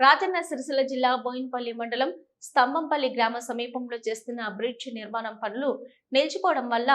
రాజన్న సిరిసిల్ల జిల్లా బోయిన్పల్లి మండలం స్తంభంపల్లి గ్రామ సమీపంలో చేస్తున్న బ్రిడ్జ్ నిర్మాణం పనులు నిలిచిపోవడం వల్ల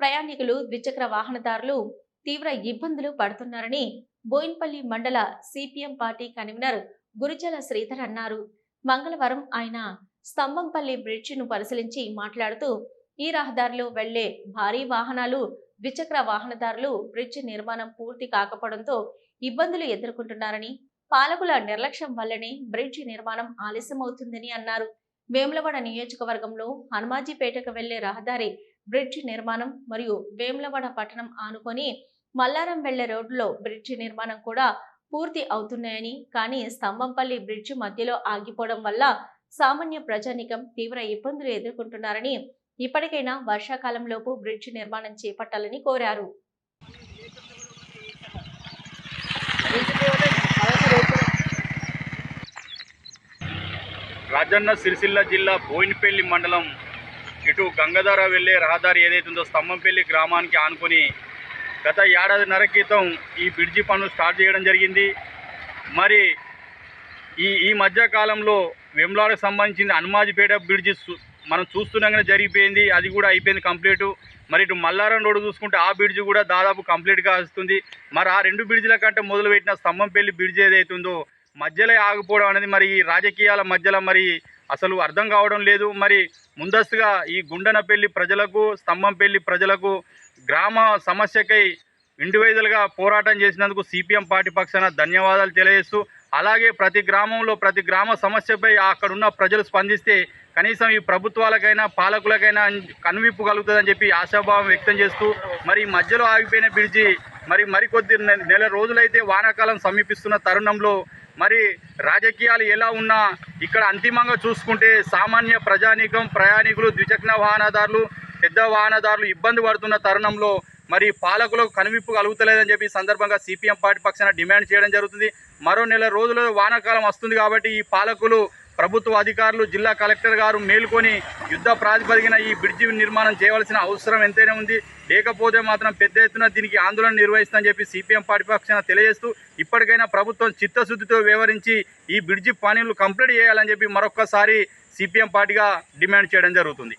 ప్రయాణికులు ద్విచక్ర వాహనదారులు తీవ్ర ఇబ్బందులు పడుతున్నారని బోయిన్పల్లి మండల CPM party convener Gurujala Sridhar అన్నారు. మంగళవారం ఆయన స్తంభంపల్లి బ్రిడ్జిను పరిశీలించి మాట్లాడుతూ ఈ రహదారిలో వెళ్ళే భారీ వాహనాలు ద్విచక్ర వాహనదారులు బ్రిడ్జ్ నిర్మాణం పూర్తి కాకపోవడంతో ఇబ్బందులు ఎదుర్కొంటున్నారని పాలకుల నిర్లక్ష్యం వల్లనే బ్రిడ్జి నిర్మాణం ఆలస్యమవుతుందని అన్నారు. వేములవాడ నియోజకవర్గంలో హనుమాజీపేటకు వెళ్ళే రహదారి బ్రిడ్జి నిర్మాణం మరియు వేములవాడ పట్టణం ఆనుకొని మల్లారం వెళ్ళే రోడ్డులో బ్రిడ్జి నిర్మాణం కూడా పూర్తి అవుతున్నాయని కానీ స్తంభంపల్లి బ్రిడ్జి మధ్యలో ఆగిపోవడం వల్ల సామాన్య ప్రజానికం తీవ్ర ఇబ్బందులు ఎదుర్కొంటున్నారని ఇప్పటికైనా వర్షాకాలంలోపు బ్రిడ్జ్ నిర్మాణం చేపట్టాలని కోరారు. రాజన్న సిరిసిల్ల జిల్లా బోయినపల్లి మండలం. ఇటు గంగధార వెళ్ళే రహదారి ఏదైతుందో స్తంభంపల్లి గ్రామానికి ఆనుకొని గత ఏడాదిన్నర క్రితం ఈ బ్రిడ్జి పనులు స్టార్ట్ చేయడం జరిగింది. మరి ఈ ఈ మధ్యకాలంలో వెమ్లాడకు సంబంధించింది హనుమాజిపేట బ్రిడ్జి మనం చూస్తుండగానే జరిగిపోయింది అది కూడా అయిపోయింది కంప్లీట్. మరి ఇటు మల్లారం రోడ్డు చూసుకుంటే ఆ బ్రిడ్జ్ కూడా దాదాపు కంప్లీట్గా వస్తుంది. మరి ఆ రెండు బ్రిడ్జిల కంటే మొదలుపెట్టిన స్తంభంపల్లి బ్రిడ్జ్ ఏదైతుందో మధ్యలో ఆగిపోవడం అనేది మరి ఈ రాజకీయాల మధ్యలో మరి అసలు అర్థం కావడం లేదు. మరి ముందస్తుగా ఈ గుండనపల్లి ప్రజలకు స్తంభంపల్లి ప్రజలకు గ్రామ సమస్యకై ఇండివిజువల్గా పోరాటం చేసినందుకు సిపిఎం పార్టీ పక్షాన ధన్యవాదాలు తెలియజేస్తూ అలాగే ప్రతి గ్రామంలో ప్రతి గ్రామ సమస్యపై అక్కడున్న ప్రజలు స్పందిస్తే కనీసం ఈ ప్రభుత్వాలకైనా పాలకులకైనా కనువిప్పు కలుగుతుందని చెప్పి ఆశాభావం వ్యక్తం చేస్తూ మరి మధ్యలో ఆగిపోయిన బ్రిడ్జి మరి మరికొద్ది నెల రోజులైతే వానాకాలం సమీపిస్తున్న తరుణంలో మరి రాజకీయాలు ఎలా ఉన్నా ఇక్కడ అంతిమంగా చూసుకుంటే సామాన్య ప్రజానీకం ప్రయాణికులు ద్విచక్ర వాహనదారులు పెద్ద వాహనదారులు ఇబ్బంది పడుతున్న తరుణంలో మరి పాలకులకు కనువిప్పు కలుగుతలేదని చెప్పి సందర్భంగా సిపిఎం పార్టీ పక్షాన డిమాండ్ చేయడం జరుగుతుంది. మరో నెల రోజులు వానాకాలం వస్తుంది కాబట్టి ఈ పాలకులు ప్రభుత్వ అధికారులు జిల్లా కలెక్టర్ గారు మేల్కొని యుద్ధ ప్రాతిపదికన ఈ బ్రిడ్జి నిర్మాణం చేయవలసిన అవసరం ఎంతైనా ఉంది. లేకపోతే మాత్రం పెద్ద ఎత్తున దీనికి ఆందోళన నిర్వహిస్తుందని చెప్పి సిపిఎం పార్టీ పక్షాన తెలియజేస్తూ ఇప్పటికైనా ప్రభుత్వం చిత్తశుద్ధితో వ్యవహరించి ఈ బ్రిడ్జి పనులు కంప్లీట్ చేయాలని చెప్పి మరొక్కసారి సిపిఎం పార్టీగా డిమాండ్ చేయడం జరుగుతుంది.